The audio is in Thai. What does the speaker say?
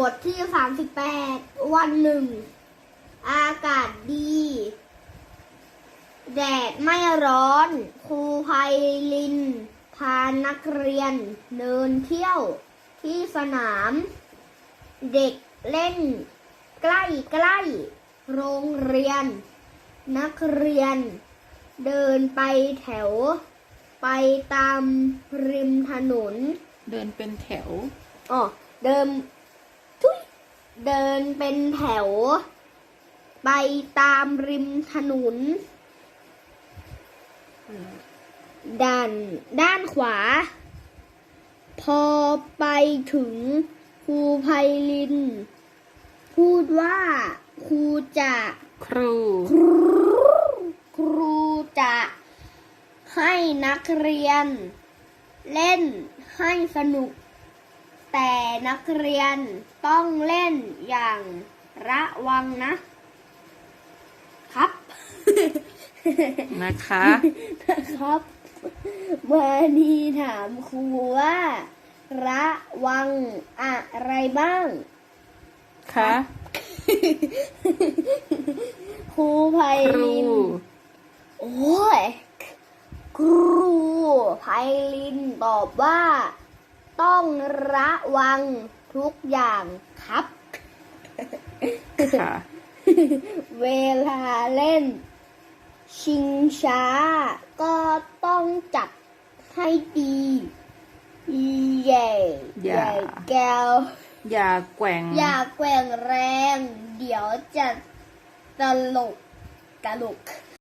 บทที่ 38 วันหนึ่ง อากาศดี แดดไม่ร้อน ครูไพลิน พานักเรียน เดินเที่ยวที่สนาม เด็กเล่น ใกล้ใกล้ๆโรงเรียน นักเรียน เดินไปแถว ไปตามริมถนน เดินเป็นแถวอ๋อเดินทุย เดินเป็นแถว ไปตามริมถนน ด้านด้านขวา พอไปถึงครูไพลิน พูดว่าครูจะครูครูครูจะให้นักเรียน เล่นให้สนุก นักเรียนต้องเล่นอย่างระวังนะ ครับ นะคะครับมานีถามครูว่า ระวังอะไรบ้าง คะ ครูไพครูลินโอ้ย ครูไพลินตอบว่า ต้องระวังทุกอย่างครับ ค่ะ เวลาเล่น ชิงช้า ก็ต้องจัดให้ดีเย่อย่า แก้ว อย่าแกว่ง อย่าแกว่งแรง เดี๋ยวจะตลกตลก